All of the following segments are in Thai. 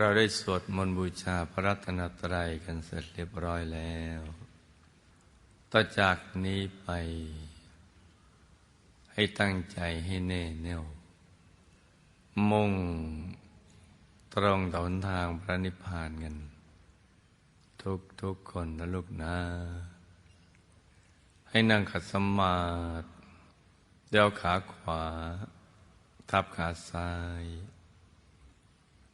เราได้สวดมนต์บูชาพระรัตนตรัยกันเสร็จเรียบร้อยแล้ว ต่อจากนี้ไป ให้ตั้งใจให้แน่แน่ว มุ่งตรงต่อหนทางพระนิพพานกัน ทุกทุกคนนะลูกนะ ให้นั่งขัดสมาธิเดี่ยวขาขวา ทับขาซ้าย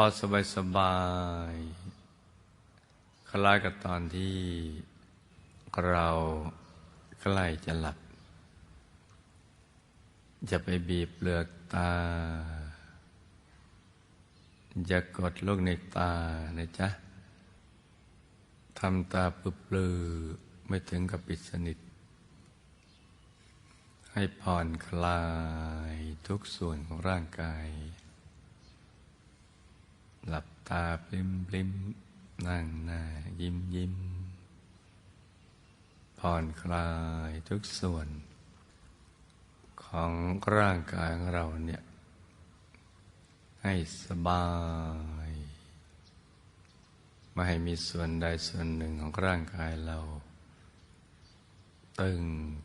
อสบายสบายคล้ายกับตอนที่เราใกล้จะหลับ จะไปบีบเปลือกตาอย่ากดลูกในตานะจ๊ะทำตาปลือๆไม่ถึงกับปิดสนิท ให้ผ่อนคลายทุกส่วนของร่างกาย หลับตาปลิมปลิมนั่งหน้า ยิ้มยิ้มผ่อนคลายทุกส่วน ของร่างกายของเราเนี่ย ให้สบายไม่ให้มีส่วนใดส่วนหนึ่งของร่างกายเรา ตึง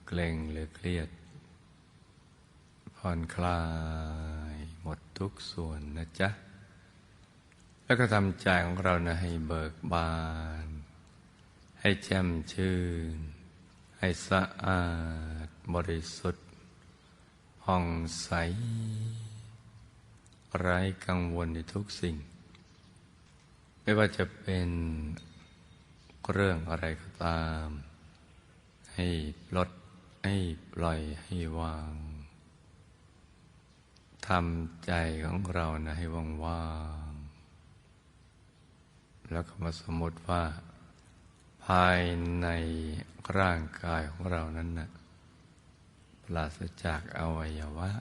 เกร็งหรือเครียด ผ่อนคลายหมดทุกส่วนนะจ๊ะ แล้วก็ทำใจของเรานะให้เบิกบาน ให้แจ่มชื่น ให้สะอาดบริสุทธิ์ผ่องใส ไร้กังวลในทุกสิ่ง ไม่ว่าจะเป็นเรื่องอะไรก็ตาม ให้ลดให้ปล่อยให้วางทำใจของเรานะให้ว่างๆ แล้วก็มาสมมติว่า ภายในร่างกายของเรานั้นนะปราศจากอวัยวะ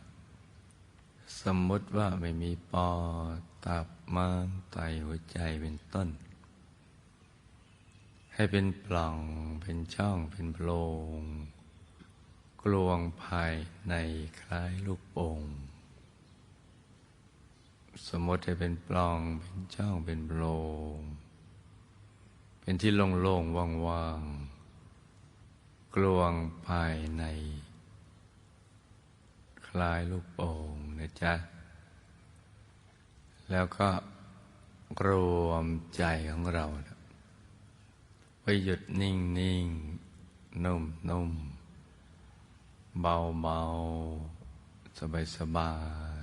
สมมติว่าไม่มีปอดตับม้ามไตหัวใจเป็นต้น ให้เป็นปล่องเป็นช่องเป็นโพรงกลวงภายในคล้ายลูกโป่ง สมมติให้เป็นปล่องเป็นช่องเป็นโพรงเป็นที่โล่งๆว่างๆกลวงภายใน คลายลูกโป่งนะจ๊ะ แล้วก็รวมใจของเราไว้หยุดนิ่งนิ่งนุ่มนุ่มเบาเบาสบายสบาย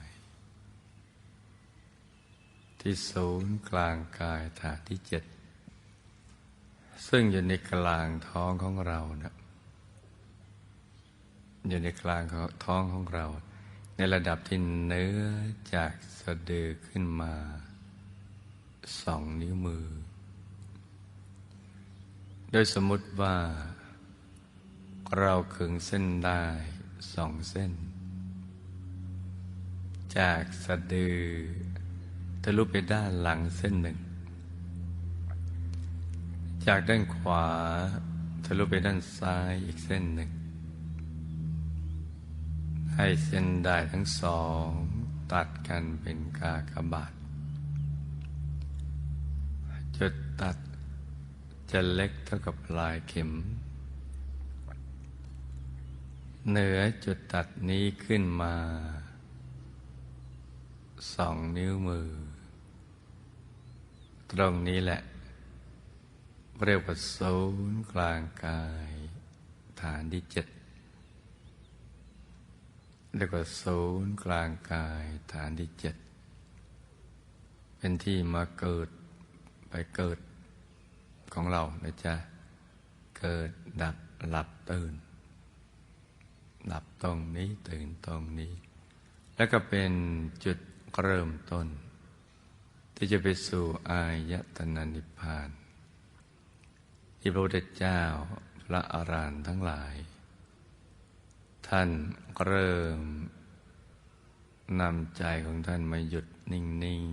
ที่ศูนย์กลางกายฐานที่เจ็ดซึ่งอยู่ในกลางท้องของเรานะอยู่ในกลางท้องของเรา ในระดับที่เนื้อจากสะดือขึ้นมาสองนิ้วมือ โดยสมมติว่า เราขึงเส้นได้สองเส้น จากสะดือ ทะลุไปด้านหลังเส้นหนึ่ง จากด้านขวาทะลุไปด้านซ้ายอีกเส้นหนึ่ง ให้เส้นได้ทั้งสองตัดกันเป็นกากบาทจุดตัดจะเล็กเท่ากับปลายเข็ม เหนือจุดตัดนี้ขึ้นมาสองนิ้วมือ ตรงนี้แหละ เรียกว่าศูนย์กลางกาย ฐานที่เจ็ดเรียกว่าศูนย์กลางกาย ฐานที่เจ็ดเป็นที่มาเกิดไปเกิดของเรานะจ๊ะ เกิดดับหลับตื่น หลับตรงนี้ตื่นตรงนี้ แล้วก็เป็นจุดเริ่มต้น ที่จะไปสู่อายตนะนิพพานที่พระพุทธเจ้าพระอารหันต์ทั้งหลาย ท่านเริ่มนำใจของท่านมาหยุดนิ่ง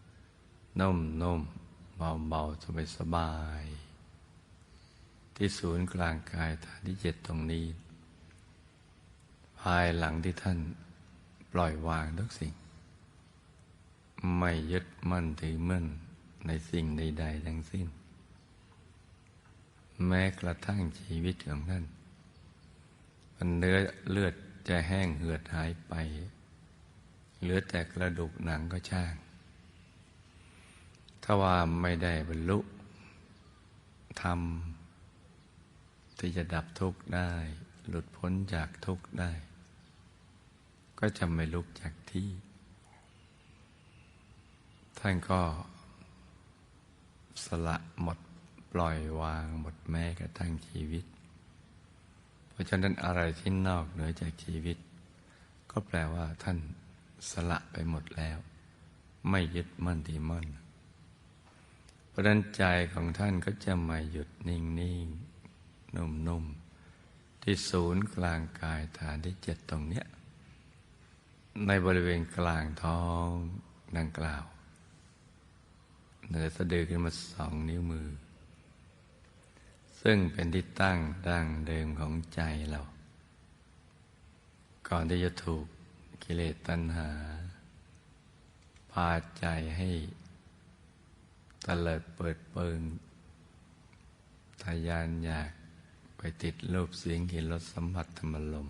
ๆนุ่มๆเบาๆสบายๆที่ศูนย์กลางกายฐานที่เจ็ดตรงนี้ ภายหลังที่ท่านปล่อยวางทุกสิ่ง ไม่ยึดมั่นถือมั่นในสิ่งใด ๆ ทั้งสิ้น แม้กระทั่งชีวิตของท่านมันเนื้อเลือดจะแห้งเหือดหายไป เหลือแต่กระดูกหนังก็ช่าง ถ้าว่าไม่ได้บรรลุธรรมที่จะดับทุกข์ได้ หลุดพ้นจากทุกข์ได้ ก็จะไม่ลุกจากที่ ท่านก็สละหมดปล่อยวางหมดแม้กระทั่งชีวิต เพราะฉะนั้นอะไรที่นอกเหนือจากชีวิต ก็แปลว่าท่านสละไปหมดแล้ว ไม่ยึดมั่นที่มั่น เพราะนั้นใจของท่านก็จะมาหยุดนิ่งนิ่งนุ่มนุ่มที่ศูนย์กลางกายฐานที่เจ็ดตรงเนี้ยในบริเวณกลางท้องดังกล่าว เหนือสะดือขึ้นมาสองนิ้วมือ ซึ่งเป็นที่ตั้งดั้งเดิมของใจเรา ก่อนที่จะถูกกิเลสตัณหา พาใจให้ตะเลิดเปิดเปิงทายานอยากไปติดรูปเสียงกลิ่นรสสัมผัสธรรมลม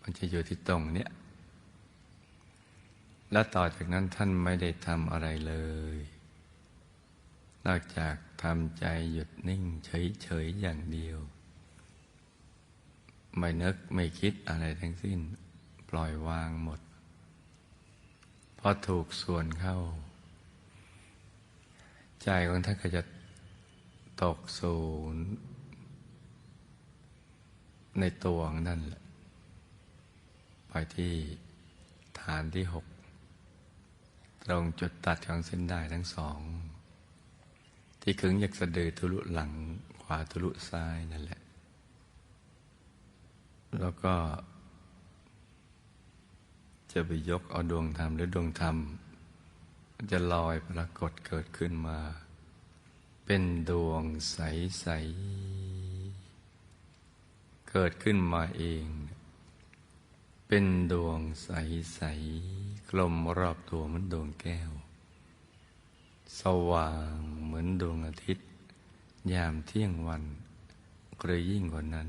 มันจะอยู่ที่ตรงเนี้ย และต่อจากนั้นท่านไม่ได้ทำอะไรเลย นอกจากทำใจหยุดนิ่งเฉยๆอย่างเดียว ไม่นึกไม่คิดอะไรทั้งสิ้น ปล่อยวางหมด พอถูกส่วนเข้า ใจของท่านก็จะตกศูนย์ในตัวของนั่นแหละ ไปที่ฐานที่หก ตรงจุดตัดของเส้นได้ทั้งสอง ที่ขึงยักสะดือทุลุหลังขวาทุลุซ้ายนั่นแหละ แล้วก็ จะไปยกเอาดวงธรรมหรือดวงธรรม จะลอยปรากฏเกิดขึ้นมา เป็นดวงใส ๆ เกิดขึ้นมาเอง เป็นดวงใส ๆ กลมรอบตัวเหมือนดวงแก้ว สว่างเหมือนดวงอาทิตย์ ยามเที่ยงวันหรือยิ่งกว่านั้น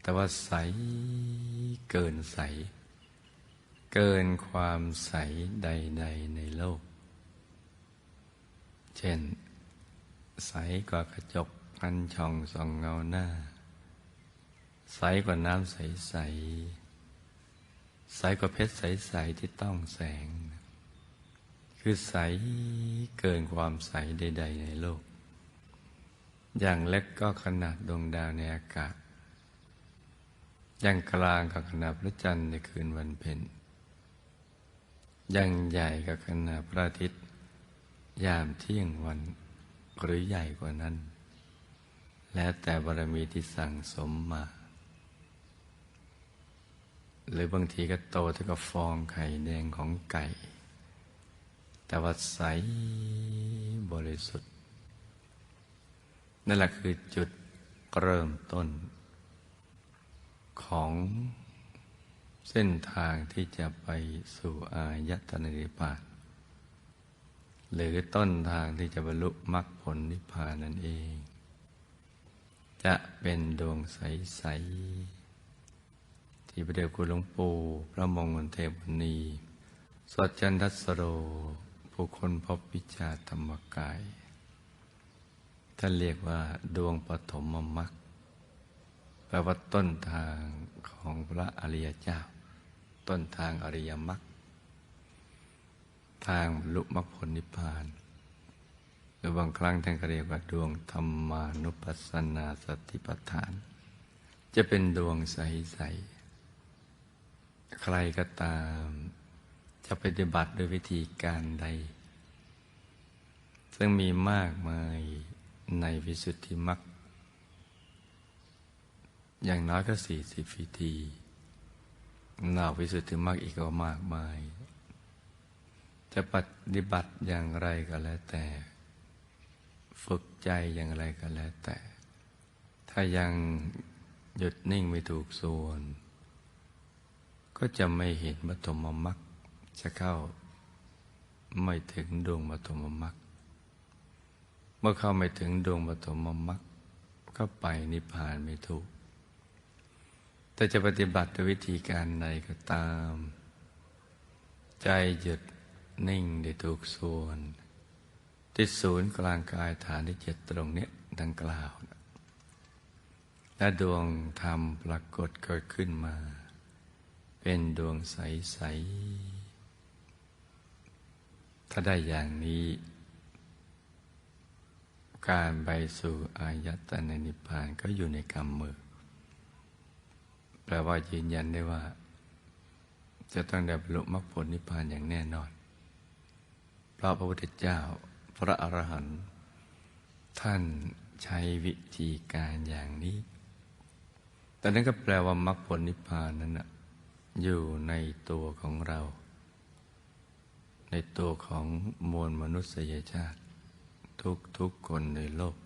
แต่ว่าใสเกินใส เกินความใสใด ๆ ในโลก เช่น ใสกว่ากระจกพันช่องส่องเงาหน้า ใสกว่าน้ำใส ๆ ใสกว่าเพชรใส ๆ ที่ต้องแสง คือใสเกินความใสใด ๆ ในโลก อย่างเล็กก็ขนาดดวงดาวในอากาศ อย่างกลางกับขนาดพระจันทร์ในคืนวันเพ็ญอย่างใหญ่กับขนาดพระอาทิตย์ ยามเที่ยงวันหรือใหญ่กว่านั้น แล้วแต่บารมีที่สั่งสมมา หรือบางทีก็โตเท่ากับฟองไข่แดงของไก่ แต่ว่าใสบริสุทธิ์ นั่นแหละคือจุดเริ่มต้น ของเส้นทางที่จะไปสู่อายตนะนิพพาน หรือต้นทางที่จะบรรลุมรรคผลนิพพานนั่นเอง จะเป็นดวงใสๆ ที่พระเดชคุณหลวงปู่พระมงคลเทพบุณีสดจันทัสโร ผู้คนพบวิชาธรรมกาย ท่านเรียกว่าดวงปฐมมรรคแปลว่าต้นทางของพระอริยเจ้า ต้นทางอริยมรรคทางลุมรรคผลนิพพาน หรือบางครั้งท่านก็เรียกว่าดวงธรรมานุปัสสนาสติปัฏฐาน จะเป็นดวงใสๆ ใครก็ตาม จะปฏิบัติโดยวิธีการใด ซึ่งมีมากมายในวิสุทธิมรรคอย่างน้อยก็สี่สิบวิธีนอกวิสุทธิมรรคอีกก็มากมาย จะปฏิบัติอย่างไรก็แล้วแต่ ฝึกใจอย่างไรก็แล้วแต่ ถ้ายังหยุดนิ่งไม่ถูกส่วน ก็จะไม่เห็นปฐมมรรคจะเข้าไม่ถึงดวงปฐมมรรคเมื่อเข้าไม่ถึงดวงปฐมมรรคก็ไปนิพพานไม่ถูก แต่จะปฏิบัติด้วยวิธีการใดก็ตาม ใจหยุดนิ่งได้ถูกส่วน ที่ศูนย์กลางกายฐานที่เจ็ดตรงนี้ดังกล่าว และดวงธรรมปรากฏเกิดขึ้นมา เป็นดวงใส ๆ ถ้าได้อย่างนี้ การไปสู่อายตนะนิพพานก็อยู่ในกำมือ แปลว่ายืนยันได้ว่า จะต้องได้บรรลุมรรคผลนิพพานอย่างแน่นอน เพราะพระพุทธเจ้าพระอรหันต์ท่านใช้วิธีการอย่างนี้ แต่นั้นก็แปลว่ามรรคผลนิพพานนั้นนะ อยู่ในตัวของเรา ในตัวของมวลมนุษยชาติ ทุกทุกคนในโลก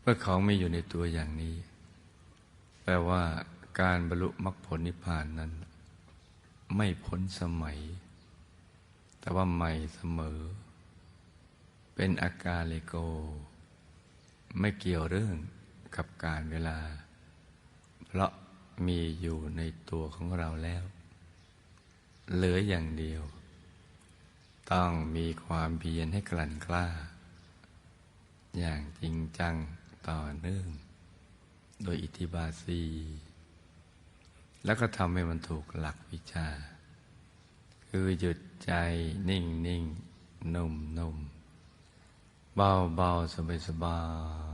เมื่อของมีอยู่ในตัวอย่างนี้ แปลว่าการบรรลุมรรคผลนิพพานนั้น ไม่พ้นสมัย แต่ว่าใหม่เสมอ เป็นอาการเลโก ไม่เกี่ยวเรื่องกับการเวลา เพราะ มีอยู่ในตัวของเราแล้ว เหลืออย่างเดียว ต้องมีความเพียรให้กลั่นกล้า อย่างจริงจังต่อเนื่อง โดยอิทธิบาสี แล้วก็ทำให้มันถูกหลักวิชา คือหยุดใจนิ่งนิ่งนุ่มนุ่มเบาเบาสบายสบาย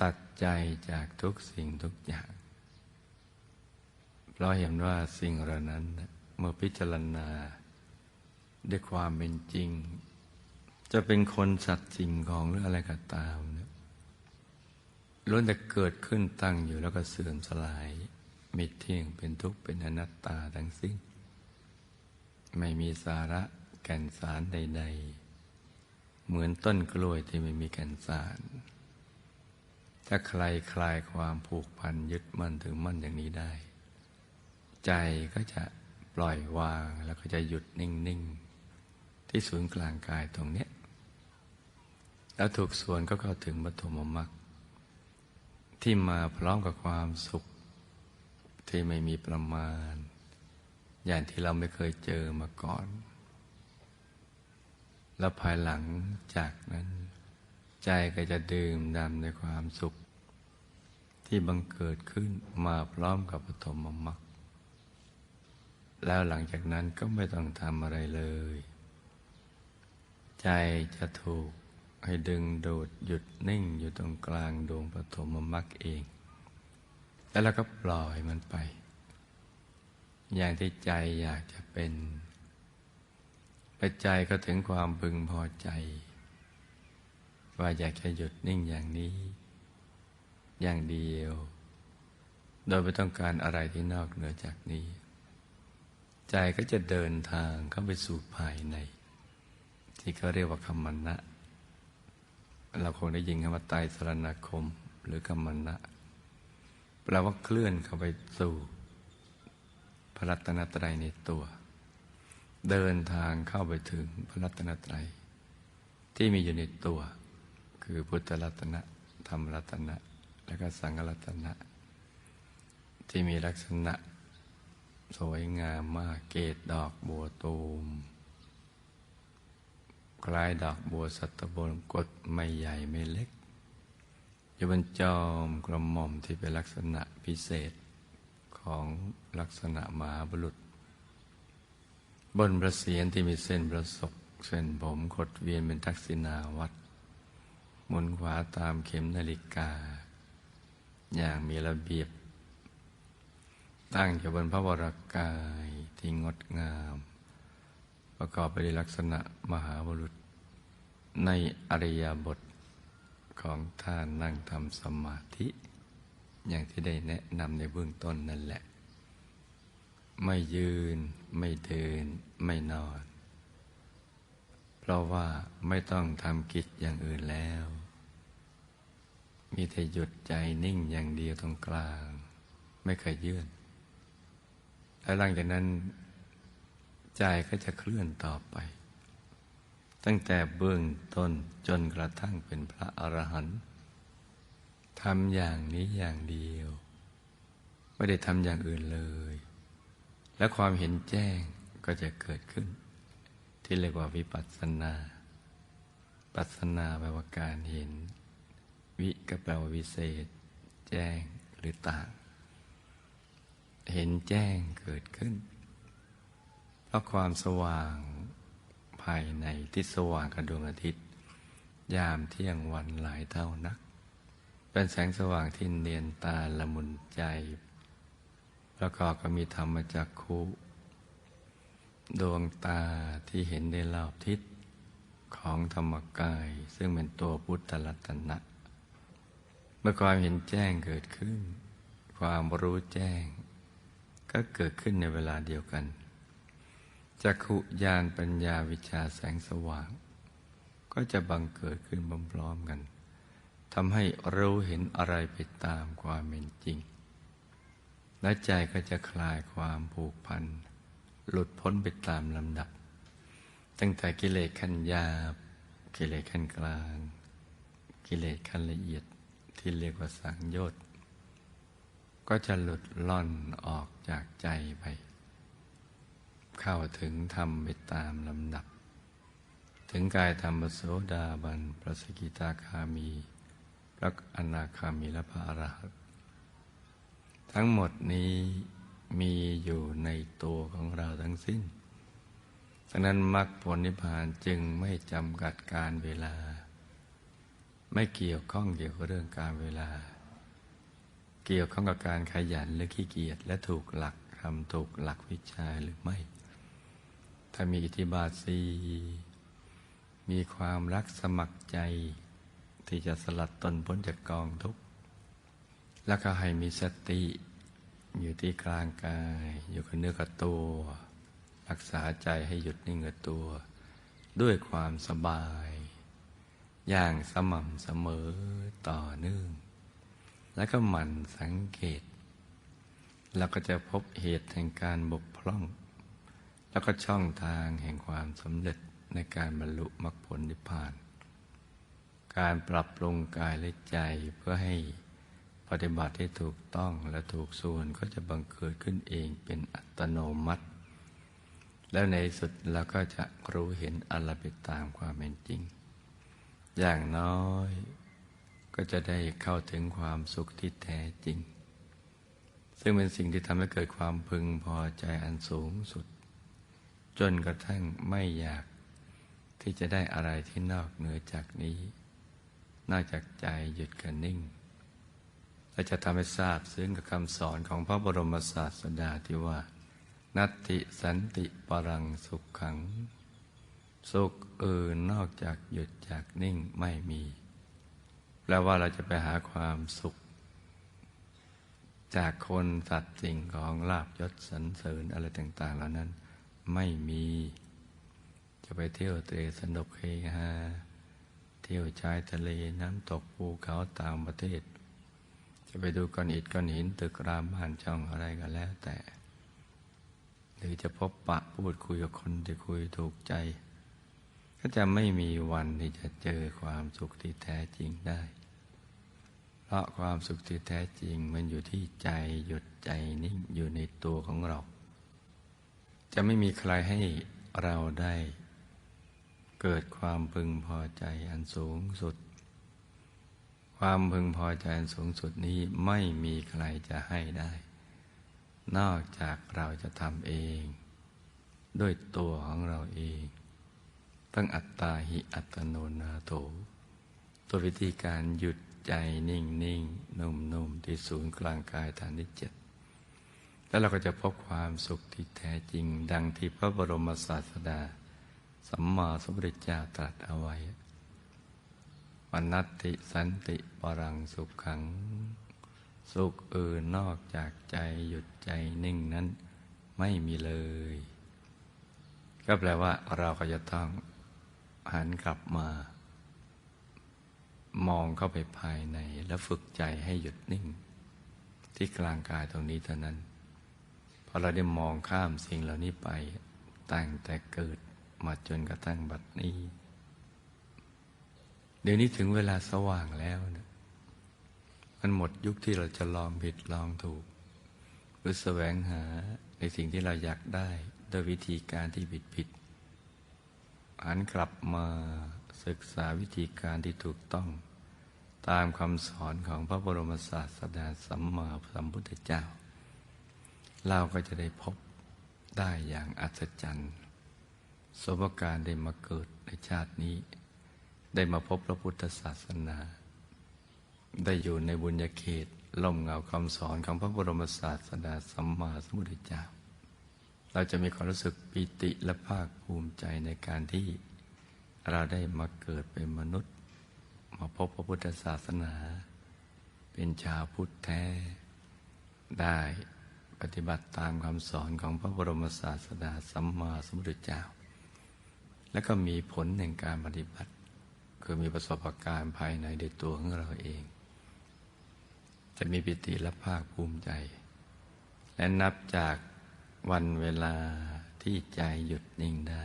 ตัดใจจากทุกสิ่งทุกอย่าง เพราะเห็นว่าสิ่งเหล่านั้นเมื่อพิจารณา ด้วยความเป็นจริง จะเป็นคนสัตว์สิ่งของหรืออะไรก็ตามเนี่ยล้วนแต่เกิดขึ้นตั้งอยู่แล้วก็เสื่อมสลายไม่เที่ยงเป็นทุกข์เป็นอนัตตาทั้งสิ้น ไม่มีสาระแก่นสารใด ๆ เหมือนต้นกล้วยที่ไม่มีแก่นสาร ถ้าใครคลายความผูกพันยึดมั่นถึงมั่นอย่างนี้ได้ ใจก็จะปล่อยวางแล้วก็จะหยุดนิ่ง ๆ ที่ศูนย์กลางกายตรงเนี้ยแล้วถูกส่วนก็เข้าถึงปฐมมรรคที่มาพร้อมกับความสุข ที่ไม่มีประมาณ อย่างที่เราไม่เคยเจอมาก่อน แล้วภายหลังจากนั้น ใจก็จะดื่มดำในความสุข ที่บังเกิดขึ้นมาพร้อมกับปฐมมรรคแล้วหลังจากนั้นก็ไม่ต้องทำอะไรเลย ใจจะถูกให้ดึงโดดหยุดนิ่งอยู่ตรงกลางดวงปฐมมรรคเอง แล้วเราก็ปล่อยมันไป อย่างที่ใจอยากจะเป็นและใจก็ถึงความพึงพอใจ ว่าอยากจะหยุดนิ่งอย่างนี้ อย่างเดียว โดยไม่ต้องการอะไรที่นอกเหนือจากนี้ ใจก็จะเดินทางเข้าไปสู่ภายใน ที่เขาเรียกว่าคำมันนะเราคงได้ยินคำว่าไตสรณคมหรือกรรมนะแปลว่าเคลื่อนเข้าไปสู่พระรัตนตรัยในตัว เดินทางเข้าไปถึงพระรัตนตรัยที่มีอยู่ในตัว คือพุทธรัตนะ ธรรมรัตนะ และก็สังฆรัตนะ ที่มีลักษณะ สวยงามมากเกตดอกบัวตูม คล้ายดอกบัวสัตบนกดไม่ใหญ่ไม่เล็กอยู่บนจอมกระหม่อมที่เป็นลักษณะพิเศษของลักษณะมหาบุรุษ บนประเสียนที่มีเส้นประศกเส้นผมขดเวียนเป็นทักษิณาวัด มุนขวาตามเข็มนาฬิกา อย่างมีระเบียบ ตั้งอยู่บนพระวรากายที่งดงาม ประกอบไปด้วยลักษณะมหาบุรุษ ในอริยบทของท่านนั่งทำสมาธิ อย่างที่ได้แนะนำในเบื้องต้นนั่นแหละ ไม่ยืน ไม่เดิน ไม่นอน เพราะว่าไม่ต้องทำกิจอย่างอื่นแล้ว มีแต่หยุดใจนิ่งอย่างเดียวตรงกลาง ไม่เคยยื่น แล้วหลังจากนั้น ใจก็จะเคลื่อนต่อไป ตั้งแต่เบื้องต้นจนกระทั่งเป็นพระอรหันต์ทำอย่างนี้อย่างเดียว ไม่ได้ทำอย่างอื่นเลย และความเห็นแจ้งก็จะเกิดขึ้น ที่เรียกว่าวิปัสสนา ปัสสนาแปลว่าการเห็น วิก็แปลว่าวิเศษ แจ้งหรือต่าง เห็นแจ้งเกิดขึ้น เพราะความสว่างภายในที่สว่างกระดวงอาทิตย์ ยามเที่ยงวันหลายเท่านัก เป็นแสงสว่างที่เนียนตาละมุนใจแล้วก็ก็มีธรรมจักคุ ดวงตาที่เห็นในรอบทิศของธรรมกาย ซึ่งเป็นตัวพุทธลัตนะ เมื่อความเห็นแจ้งเกิดขึ้น ความรู้แจ้ง ก็เกิดขึ้นในเวลาเดียวกันจักขุญาณปัญญาวิชาแสงสว่าง ก็จะบังเกิดขึ้นพร้อมๆกันทำให้รู้เห็นอะไรไปตามความเป็นจริง และใจก็จะคลายความผูกพัน หลุดพ้นไปตามลำดับ ตั้งแต่กิเลสขั้นยาบ กิเลสขั้นกลาง กิเลสขั้นละเอียดที่เรียกว่าสังโยชน์ก็จะหลุดล่อนออกจากใจไป เข้าถึงธรรมไปตามลำดับ ถึงกายธรรมโสดาบันพระสกิตาคามีพระอนาคามีและพระอรหันต์ทั้งหมดนี้ มีอยู่ในตัวของเราทั้งสิ้นดังนั้นมรรคผลนิพพานจึงไม่จำกัดการเวลา ไม่เกี่ยวข้องเกี่ยวกับเรื่องการเวลา เกี่ยวข้องกับการขยันหรือขี้เกียจและถูกหลักทำถูกหลักวิชาหรือไม่ ถ้ามีอิทธิบาทสีมีความรักสมัครใจ ที่จะสลัดตนพ้นจากกองทุกข์ แล้วก็ให้มีสติ อยู่ที่กลางกาย อยู่กับเนื้อกับตัว รักษาใจให้หยุดนิ่งกับตัว ด้วยความสบาย อย่างสม่ำเสมอต่อเนื่อง แล้วก็หมั่นสังเกตแล้วก็จะพบเหตุแห่งการบกพร่อง แล้วก็ช่องทางแห่งความสำเร็จในการบรรลุมรรคผลนิพพาน การปรับปรุงกายและใจเพื่อให้ ปฏิบัติให้ถูกต้องและถูกส่วนก็จะบังเกิดขึ้นเองเป็นอัตโนมัติ แล้วในสุดเราก็จะรู้เห็นอะไรไปตามความเป็นจริง อย่างน้อยก็จะได้เข้าถึงความสุขที่แท้จริง ซึ่งเป็นสิ่งที่ทำให้เกิดความพึงพอใจอันสูงสุด จนกระทั่งไม่อยากที่จะได้อะไรที่นอกเหนือจากนี้ นอกจากใจหยุดกันนิ่ง และจะทำให้ทราบซึ้งกับคำสอนของพระบรมศาสดาที่ว่า นัตติสันติปรังสุขขัง สุขอื่นนอกจากหยุดจากนิ่งไม่มี แปลว่าเราจะไปหาความสุข จากคนสัตว์สิ่งของลาบยศสรรเสริญอะไรต่าง ๆ เหล่านั้นไม่มี จะไปเที่ยวเตะสนุกเฮฮาเที่ยวชายทะเลน้ำตกภูเขาต่างประเทศ จะไปดูก้อนอิฐก้อนหินตึกรามบ้านช่องอะไรก็แล้วแต่ หรือจะพบปะพูดคุยกับคนที่คุยถูกใจ ก็จะไม่มีวันที่จะเจอความสุขที่แท้จริงได้ เพราะความสุขที่แท้จริงมันอยู่ที่ใจหยุดใจนิ่งอยู่ในตัวของเรา จะไม่มีใครให้เราได้ เกิดความพึงพอใจอันสูงสุด ความพึงพอใจสูงสุดนี้ไม่มีใครจะให้ได้ นอกจากเราจะทำเอง ด้วยตัวของเราเอง ตั้งอัตตาหิอัตโนนาโถตัววิธีการหยุดใจนิ่งนิ่งนุ่มนุ่มที่ศูนย์กลางกายฐานที่เจ็ดแล้วเราก็จะพบความสุขที่แท้จริง ดังที่พระบรมศาสดา สัมมาสัมพุทธเจ้าตรัสเอาไว้ วนัตติสันติปรังสุขขัง สุขอื่นนอกจากใจหยุดใจนิ่งนั้นไม่มีเลย ก็แปลว่าเราก็จะต้องหันกลับมา มองเข้าไปภายในแล้วฝึกใจให้หยุดนิ่ง ที่กลางกายตรงนี้เท่านั้นพอเราได้มองข้ามสิ่งเหล่านี้ไปตั้งแต่เกิดมาจนกระทั่งบัดนี้ เดี๋ยวนี้ถึงเวลาสว่างแล้วนะมันหมดยุคที่เราจะลองผิดลองถูก หรือแสวงหาในสิ่งที่เราอยากได้โดยวิธีการที่ผิดผิดหันกลับมาศึกษาวิธีการที่ถูกต้อง ตามคำสอนของพระบรมศาสดาสัมมาสัมพุทธเจ้า เราก็จะได้พบได้อย่างอัศจรรย์สมการได้มาเกิดในชาตินี้ ได้มาพบพระพุทธศาสนา ได้อยู่ในบุญญาเขตล่มเงาคำสอนของพระบรมศาสดาสัมมาสัมพุทธเจ้า เราจะมีความรู้สึกปิติและภาคภูมิใจในการที่เราได้มาเกิดเป็นมนุษย์ มาพบพระพุทธศาสนา เป็นชาวพุทธแท้ ได้ปฏิบัติตามคำสอนของพระบรมศาสดาสัมมาสัมพุทธเจ้า และก็มีผลในการปฏิบัติ คือมีประสบการณ์ภายในในตัวของเราเอง จะมีปิติและภาคภูมิใจ และนับจากวันเวลาที่ใจหยุดนิ่งได้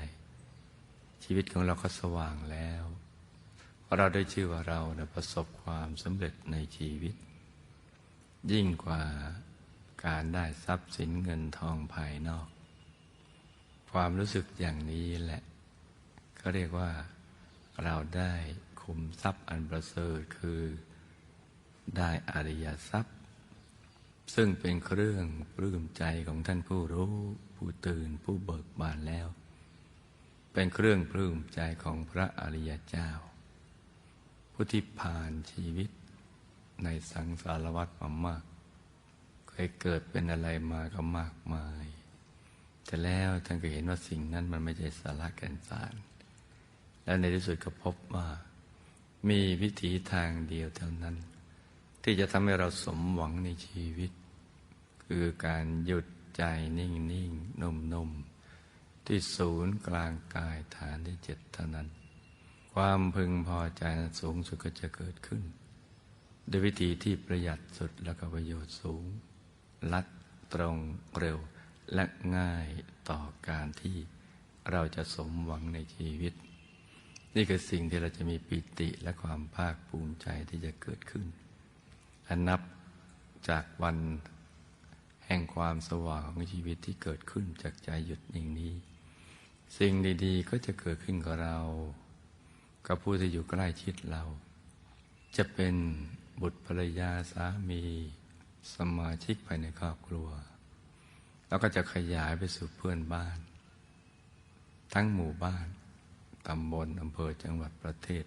ชีวิตของเราก็สว่างแล้วเพราะเราได้ชื่อว่าเราประสบความสำเร็จในชีวิต ยิ่งกว่าการได้ทรัพย์สินเงินทองภายนอก ความรู้สึกอย่างนี้แหละเขาเรียกว่า เราได้คุมทรัพย์อันประเสริฐคือได้อริยทรัพย์ ซึ่งเป็นเครื่องปลื้มใจของท่านผู้รู้ผู้ตื่นผู้เบิกบานแล้ว เป็นเครื่องปลื้มใจของพระอริยเจ้า ผู้ที่ผ่านชีวิตในสังสารวัฏมามาก เคยเกิดเป็นอะไรมาก็มากมาย แต่แล้วท่านก็เห็นว่าสิ่งนั้นมันไม่ใช่สาระแก่นสาร แล้วในที่สุดก็พบว่า มีวิถีทางเดียวเท่านั้น ที่จะทำให้เราสมหวังในชีวิต คือการหยุดใจนิ่งนิ่งนุ่มนุ่มที่ศูนย์กลางกายฐานที่เจ็ดเท่านั้น ความพึงพอใจสูงสุดก็จะเกิดขึ้นด้วยวิธีที่ประหยัดสุดแล้วก็ประโยชน์สูง ลัดตรงเร็วและง่ายต่อการที่เราจะสมหวังในชีวิต นี่คือสิ่งที่เราจะมีปิติและความภาคภูมิใจที่จะเกิดขึ้นอันนับจากวันแห่งความสว่างของชีวิตที่เกิดขึ้นจากใจหยุดอย่างนี้ สิ่งดีๆ ก็จะเกิดขึ้นกับเรา กับผู้ที่อยู่ใกล้ชิดเรา จะเป็นบุตรภรรยาสามีสมาชิกภายในครอบครัว แล้วก็จะขยายไปสู่เพื่อนบ้าน ทั้งหมู่บ้าน ตำบลอำเภอจังหวัดประเทศ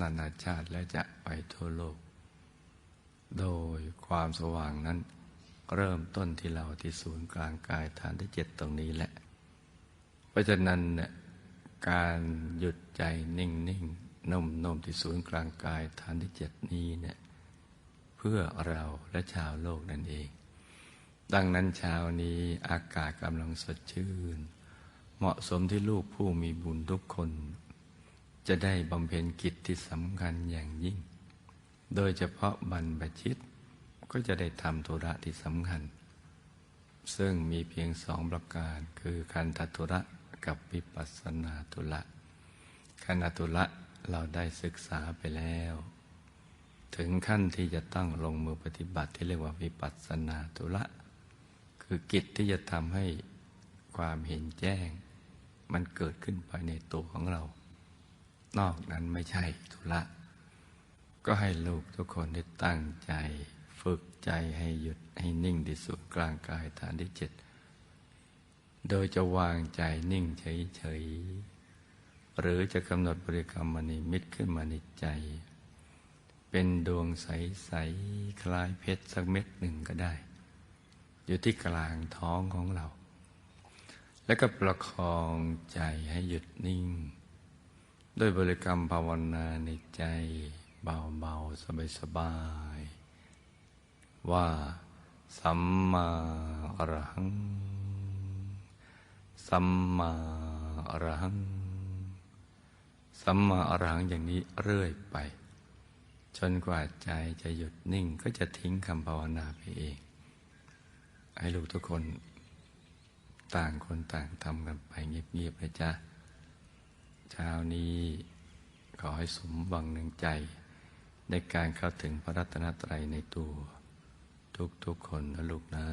นานาชาติและจะไปทั่วโลก โดยความสว่างนั้น เริ่มต้นที่เราที่ศูนย์กลางกายฐานที่เจ็ดตรงนี้แหละ เพราะฉะนั้นเนี่ยการหยุดใจนิ่งนิ่งนุ่มนุ่มที่ศูนย์กลางกายฐานที่เจ็ดนี้เนี่ยเพื่อเราและชาวโลกนั่นเอง ดังนั้นเช้านี้อากาศกำลังสดชื่น เหมาะสมที่ลูกผู้มีบุญทุกคน จะได้บำเพ็ญกิจที่สำคัญอย่างยิ่ง โดยเฉพาะบรรพชิตก็จะได้ทำธุระที่สำคัญ ซึ่งมีเพียงสองประการคือคันธธุระกับวิปัสสนาธุระคันธธุระเราได้ศึกษาไปแล้ว ถึงขั้นที่จะต้องลงมือปฏิบัติที่เรียกว่าวิปัสสนาธุระคือกิจที่จะทำให้ความเห็นแจ้ง มันเกิดขึ้นภายในตัวของเรา นอกนั้นไม่ใช่ธุระ ก็ให้ลูกทุกคนได้ตั้งใจ ฝึกใจให้หยุดให้นิ่งที่สุดกลางกายฐานที่เจ็ดโดยจะวางใจนิ่งเฉยๆ หรือจะกำหนดบริกรรมมณีมิตรขึ้นมาในใจ เป็นดวงใส ๆ คล้ายเพชรสักเม็ดหนึ่งก็ได้ อยู่ที่กลางท้องของเรา แล้วก็ประคองใจให้หยุดนิ่ง ด้วยบริกรรมภาวนาในใจเบาๆ สบายๆ ว่าสัมมาอรหัง สัมมาอรหัง สัมมาอรหังอย่างนี้เรื่อยไป จนกว่าใจจะหยุดนิ่งก็จะทิ้งคำภาวนาไปเอง ให้ลูกทุกคน ต่างคนต่างทำกันไปเงียบๆนะจ๊ะเช้านี้ขอให้สมหวังหนึ่งใจ ในการเข้าถึงพระรัตนตรัยในตัว ทุกๆคนนะลูกนะ